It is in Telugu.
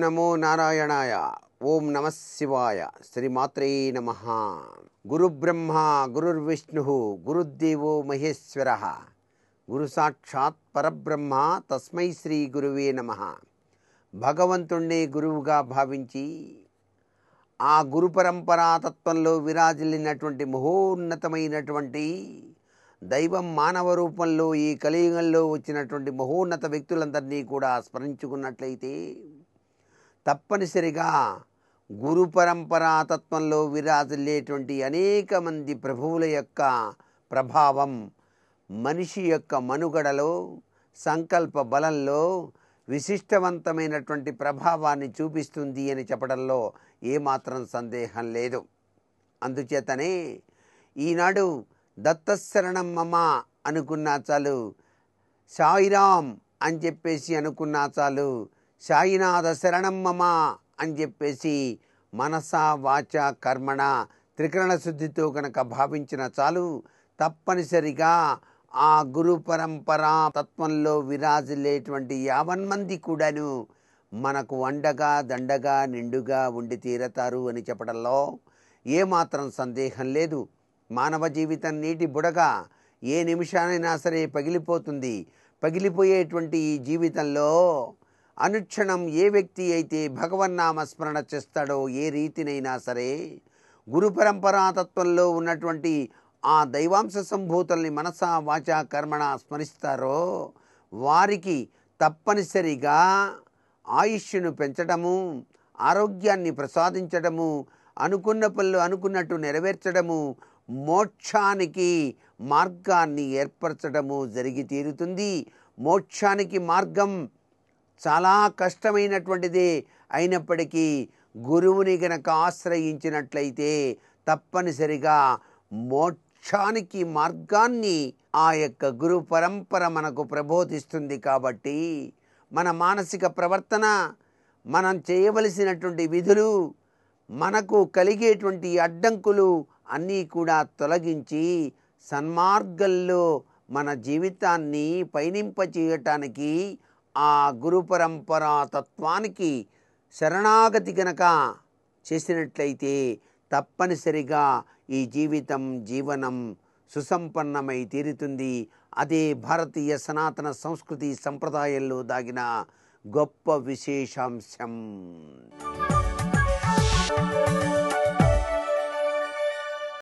నమో నారాయణాయ ఓం నమ శివాయ. శ్రీమాత్రే నమ. గురుబ్రహ్మ గురుర్విష్ణు గురుదేవో మహేశ్వర. గురు సాక్షాత్ పరబ్రహ్మ తస్మై శ్రీ గురువే నమ. భగవంతుణ్ణి గురువుగా భావించి ఆ గురు పరంపరా తత్వంలో విరాజిల్లినటువంటి మహోన్నతమైనటువంటి దైవం మానవ రూపంలో ఈ కలియుగంలో వచ్చినటువంటి మహోన్నత వ్యక్తులందరినీ కూడా స్మరించుకున్నట్లయితే తప్పనిసరిగా గురు పరంపరాతత్వంలో విరాజిల్లేటువంటి అనేక మంది ప్రభువుల యొక్క ప్రభావం మనిషి యొక్క మనుగడలో సంకల్ప బలంలో విశిష్టవంతమైనటువంటి ప్రభావాన్ని చూపిస్తుంది అని చెప్పడంలో ఏమాత్రం సందేహం లేదు. అందుచేతనే ఈనాడు దత్తశరణం మమ అనుకున్నా చాలు సాయిరామ్ అని చెప్పేసి అనుకున్నా చాలు సాయినాథ శరణమ్మ అని చెప్పేసి మనస వాచ కర్మణ త్రికరణ శుద్ధితో కనుక భావించిన చాలు తప్పనిసరిగా ఆ గురు పరంపరా తత్వంలో విరాజిల్లేటువంటి యావన్మంది కూడాను మనకు అండగా దండగా నిండుగా ఉండి తీరతారు అని చెప్పడంలో ఏమాత్రం సందేహం లేదు. మానవ జీవితం నీటి బుడగా. ఏ నిమిషానైనా సరే పగిలిపోతుంది. పగిలిపోయేటువంటి ఈ జీవితంలో అనుక్షణం ఏ వ్యక్తి అయితే భగవన్నామ స్మరణ చేస్తాడో ఏ రీతినైనా సరే గురు పరంపరాతత్వంలో ఉన్నటువంటి ఆ దైవాంశ సంభూతుల్ని మనస వాచ కర్మణ స్మరిస్తారో వారికి తప్పనిసరిగా ఆయుష్ను పెంచడము ఆరోగ్యాన్ని ప్రసాదించడము అనుకున్న పనులు అనుకున్నట్టు నెరవేర్చడము మోక్షానికి మార్గాన్ని ఏర్పరచడము జరిగి తీరుతుంది. మోక్షానికి మార్గం చాలా కష్టమైనటువంటిది అయినప్పటికీ గురువుని గనక ఆశ్రయించినట్లయితే తప్పనిసరిగా మోక్షానికి మార్గాన్ని ఆ యొక్క గురు పరంపర మనకు ప్రబోధిస్తుంది కాబట్టి మన మానసిక ప్రవర్తన మనం చేయవలసినటువంటి విధులు మనకు కలిగేటువంటి అడ్డంకులు అన్నీ కూడా తొలగించి సన్మార్గంలో మన జీవితాన్ని పయనింపచేయటానికి ఆ గురు పరంపరా తత్వానికి శరణాగతి గనక చేసినట్లయితే తప్పనిసరిగా ఈ జీవితం జీవనం సుసంపన్నమై తీరుతుంది. అదే భారతీయ సనాతన సంస్కృతి సంప్రదాయంలో దాగిన గొప్ప విశేషాంశం.